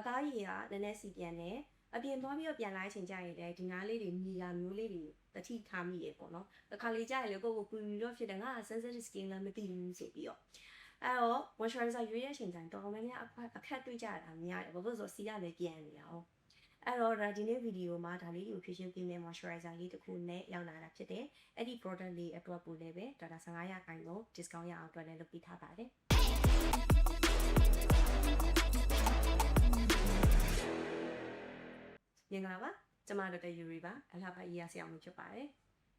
အသားရည်ကနည်းနည်းစီပြန်တယ်အပြင်သွားပြီးတော့ပြန်လာတဲ့အချိန်ကျရင်လည်းဒီနားလေးတွေညီရာမျိုးလေးတွေတတိထားမိရေပေါ့နော်တစ်ခါလေကြာရင်လည်းကိုယ့်ကိုပူပူတော့ဖြစ်တယ်ငါက sensitive skin လည်းမသိဘူးဆိုပြီးတော့အဲ့တော့ moisturizer ရွေးတဲ့အချိန်ကျရင်တော်တော်များများအခက်တွေ့ကြတာများတယ်ဘာလို့လဲဆိုတော့စီကလည်းပြန်နေတာဟုတ်အဲ့တော့ဒါဒီနေ့ဗီဒီယိုမှာဒါလေးကိုဖြည့်ရှင်းပေးမယ် moisturizer လေးတစ်ခုနဲ့ရောက်လာတာဖြစ်တယ်အဲ့ဒီ product လေးအတွက်ပို့လည်းပဲဒေါ်လာ15ရာခိုင်နှုန်း discount ရအောင်အတွက်လည်းလုပ်ပေးထားပါတယ် လာပါကျမတို့တဲ့ယူရီပါအလှပါရေးရဆရာမဖြစ်ပါတယ်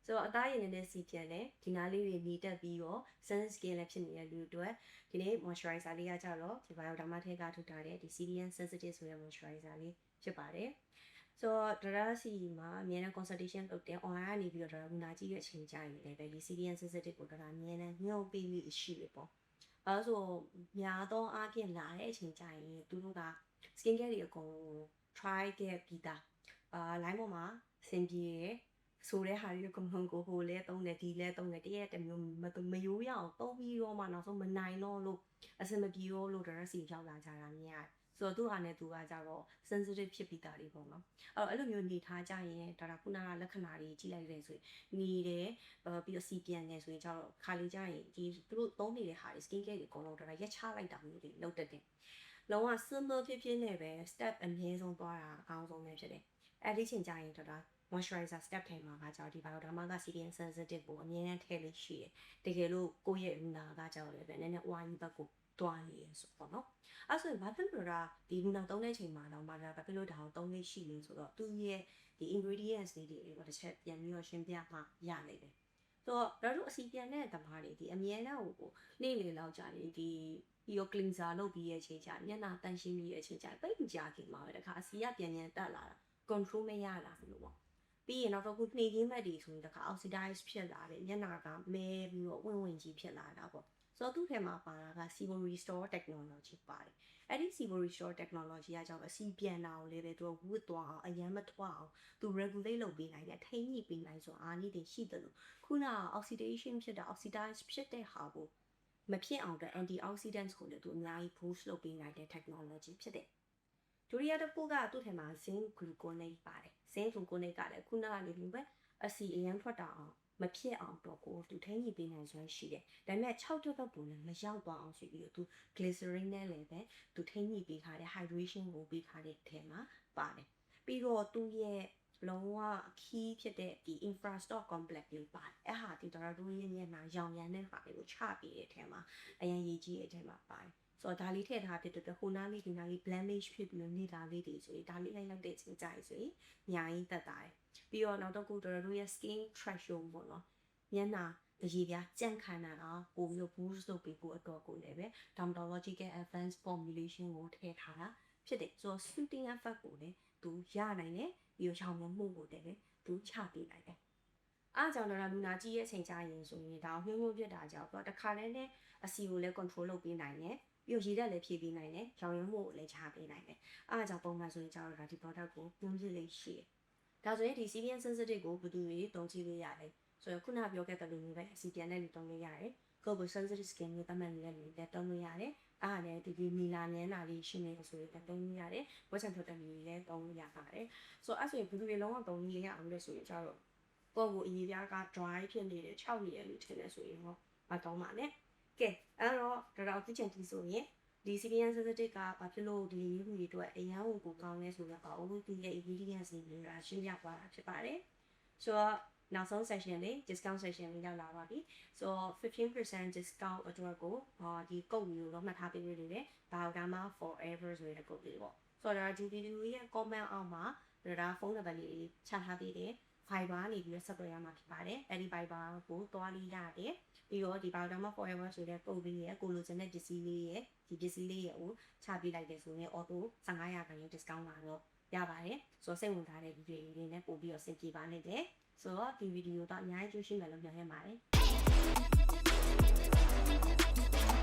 ဆိုတော့အသားရည်နဲ့စီပြန်တယ်ဒီနားလေးတွေနေတက်ပြီးတော့ sun skin လည်းဖြစ်နေတဲ့လူတွေအတွက်ဒီနေ့ moisturizer လေးကကြတော့ဒီ bioderma ထဲကထုတ်ထားတဲ့ဒီ CDN sensitive ဆိုတဲ့ moisturizer လေးဖြစ်ပါတယ်ဆိုတော့ဒရာစီမှာအများနဲ့ consultation လုပ်တယ် online ကနေပြီးတော့ဒရာမူနာကြည့်တဲ့အချိန်ကြာရင်လည်းပဲဒီ CDN sensitive ကိုဒရာအများနဲ့ညှို့ပြီးပြီးရှိတယ်ပေါ့အဲဆိုများသောအားဖြင့်လာတဲ့အချိန်ကြာရင်သူတို့က skin care တွေအကုန် try ခဲ့ပြီးသား အာ line ပေါ်မှာအဆင်ပြေရယ်ဆိုတဲ့ဟာတွေကကွန်ဖုန်ကိုဟိုလဲတုံးတယ်ဒီလဲတုံးတယ်တရက်တစ်မျိုးမမယိုးရအောင်တုံးပြီးတော့မှနောက်ဆုံးမနိုင်တော့လို့အဆင်မပြေတော့လို့ dress စီရောက်လာကြတာမြင်ရတယ်ဆိုတော့သူဟာနဲ့သူကကြတော့ sensitive ဖြစ်ပြီးသားလေးပေါ့နော်အဲ့တော့အဲ့လိုမျိုးနေထားကြရင်ဒါကခုနကလက္ခဏာတွေကြည့်လိုက်တယ်ဆိုရင်နေတယ်ပြီးတော့စီပြန်နေဆိုရင်ကျတော့ခါလေးကြရင်ဒီသူတို့သုံးနေတဲ့ဟာတွေ skin care တွေအကုန်လုံးဒါရက်ချလိုက်တာမျိုးတွေလုပ်တတ်တယ်လုံးဝ simple ဖြစ်ဖြစ်နဲ့ပဲ step အနည်းဆုံးသွားတာအကောင်းဆုံးပဲဖြစ်တယ် အဲ့ဒီချိန်ကျရင်တော့ဒါ moisturizer step ထဲမှာကကြောင့်ဒီ bioderma က CDN sensitive ကိုအမြဲတမ်းထည့်လို့ရှိတယ်တကယ်လို့ကိုယ့်ရဲ့လူနာကကြောင့်လည်းပဲနည်းနည်း wine ဘက်ကိုတွားနေရဆိုပေါ့နော်အဲ့ဆိုရင်ဘာဖြစ်လို့လဲဒီလူနာသုံးတဲ့ချိန်မှာတော့မှဒါဘာဖြစ်လို့ဒါအောင်သုံးလေးရှိလဲဆိုတော့သူရဲ့ဒီ ingredients တွေတွေတစ်ချက်ပြန်ပြီးတော့ရှင်းပြမှရနိုင်တယ်ဆိုတော့ဒါတို့အစီပြန်တဲ့သမားတွေဒီအမြဲတမ်းဟိုနေ့လေလောက်ကြာနေဒီပြီးတော့ cleanser လုပ်ပြီးရဲ့အချိန်ကြာမျက်နှာတန့်ရှင်းပြီးရဲ့အချိန်ကြာပိတ်မကြခင်မှာပဲတခါအစီကပြန်ပြန်တက်လာတာ control မရလာဘူးလို့ပေါ့ပြီးရင်နောက်တော့ခုနှိခင်းမက်တွေဆိုရင်တခါ oxidize ဖြစ်လာတယ်မျက်နှာကမဲပြီးတော့ဝင့်ဝင့်ကြီးဖြစ်လာတာပေါ့ဆိုတော့သူ့ထဲမှာပါတာက Sibo Restore Technology ပါတယ်အဲ့ဒီ Sibo Restore Technology ကကြောင့်အစီပြန်တာကိုလည်းပဲသူကဝတ်သွားအောင်အရန်မထွက်အောင်သူ regulate လုပ်ပေးနိုင်တယ်ထိန်းညှိပေးနိုင်ဆိုအားနည်းတွေရှိတယ်လို့ခုနက oxidation ဖြစ်တာ oxidize ဖြစ်တဲ့ဟာကိုမဖြစ်အောင်အတွက် antioxidants ကိုလည်းသူအများကြီး boost လုပ်ပေးနိုင်တဲ့ technology ဖြစ်တယ် ဒုတိယတစ်ခုကသူ့ထဲမှာ zinc gluconate ပါတယ် zinc gluconate ကလည်းခုနကနေပြီးပဲအစီအရန်ထွက်တာအောင်မဖြစ်အောင်တော့ကိုသူထိန်းညှိပေးနိုင်စွမ်းရှိတယ်။ဒါပေမဲ့6တက်တော့ပုံနဲ့မရောက်သွားအောင်ဆိုပြီးတော့သူ glycerin နဲ့လည်းပဲသူထိန်းညှိပေးထားတဲ့ hydration ကိုပေးထားတဲ့အထဲမှာပါတယ်။ပြီးတော့သူရဲ့လုံးဝ key ဖြစ်တဲ့ဒီ infrastock complex လေးပါတယ်။အဲ့ဟာဒီတော့တို့ရဲ့ညနာရောင်ရမ်းတဲ့ဟာလေးကိုချပေးတဲ့အထဲမှာအရင်ရေးကြီးတဲ့အထဲမှာပါတယ်။ ဆိုတော့ဒါလေးထည့်ထားဖြစ်တဲ့ဟိုနားလေးဒီနားလေး blemish ဖြစ်ပြီးတော့နေတာလေးတွေဆိုရင်ဒါလေးလိုက်လိုက်တဲ့ချိန်ကြရဆိုရင်အများကြီးတက်တာတယ်ပြီးတော့နောက်တော့ကိုတော်တို့ရဲ့ skin threshold ပေါ့နော်မျက်နှာအရေးပြကြန့်ခံတာတော့ပိုပြီး boost လုပ်ပေးဖို့အတွက်ကိုလည်းပဲ dermatological advanced formulation ကိုထည့်ထားတာဖြစ်တယ်ဆိုတော့ soothing effect ကိုလည်းသူရနိုင်တယ်ပြီးတော့ချောင်းမှုကိုလည်းပဲသူချပေးနိုင်တယ် အားကြောင့်တော့လူနာကြီးရဲ့အချိန်ကြာရင်ဆိုရင်ဒါမျိုးမျိုးဖြစ်တာကြောင့်တော့တခါတည်းနဲ့အစီကိုလည်း control လုပ်ပေးနိုင်တယ်ပြီးတော့ရည်တက်လည်းဖြည့်ပေးနိုင်တယ်ရောင်ရုံမှုကိုလည်းချပေးနိုင်တယ်အားကြောင့်ပုံမှန်ဆိုရင်ကျတော့ဒါဒီ product ကိုညွှန်ပြလေးရှိတယ်ဒါဆိုရင်ဒီ CPN sensitive ကိုဘယ်သူတွေတုံးကြည့်လို့ရတယ်ဆိုတော့ခုနပြောခဲ့တဲ့လူမျိုးပဲ CPN နဲ့လူတုံးလို့ရတယ်ကိုယ်ကို sensitive skin ကိုတတ်မှတ်နေတဲ့လူတွေတုံးလို့ရတယ်အားလည်းဒီဒီမီလာနန်းနာလေးရှိနေဆိုရင်တုံးလို့ရတယ်ဝက်ဆန်ထွက်တဲ့လူတွေလည်းတုံးလို့ရပါတယ်ဆိုတော့အဲ့ဆိုရင်ဘယ်သူတွေလုံးဝတုံးလို့ရအောင်လဲဆိုရင်ကျတော့ ကိုယ့်ကိုအရေးပြားက dry ဖြစ်နေတယ်6နေရလို့ထင်တယ်ဆိုရင်ဟောမတောင်းပါနဲ့ကဲအဲ့တော့တော်တော်သိချင်ပြီဆိုရင်ဒီ CPN sensitive ကဘာဖြစ်လို့ဒီမျိုးတွေအတွက်အရန်ကိုကိုကောင်းလဲဆိုတော့အုပ်ဒီရဲ့ ingredients တွေကရှင်းပြသွားတာဖြစ်ပါတယ်ဆိုတော့နောက်ဆုံး session လေး discount session လေးရောက်လာပါပြီဆိုတော့15% discount အတွက်ကိုဟောဒီ code မျိုးတော့မှတ်ထားပေးလို့ရတယ် Biodama forever ဆိုတဲ့ code လေးပေါ့ဆိုတော့ဒီ video ရဲ့ comment အောက်မှာဒါဖုန်းနံပါတ်လေးချထားပေးတယ် Fiber နေပြီးဆက်သွယ်ရမှာဖြစ်ပါတယ်။အဲဒီ Fiber ကိုတွားလေးရတယ်။ပြီးတော့ဒီ Biodama Forever ဆိုတဲ့ပုံပြီးရဲ့ကိုလိုချင်တဲ့ပစ္စည်းလေးရဲ့ဒီပစ္စည်းလေးရဲ့ကိုချပေးလိုက်တယ်ဆိုရင် auto 15ရာခိုင်နှုန်း discount လာတော့ရပါတယ်။ဆိုတော့စိတ်ဝင်စားတဲ့ video လေးနဲ့ပို့ပြီးတော့ဆင်ပြေပါလိမ့်မယ်။ဆိုတော့ဒီ video တော့အများကြီးကြည့်ရှုမယ်လို့ပြောရပါတယ်။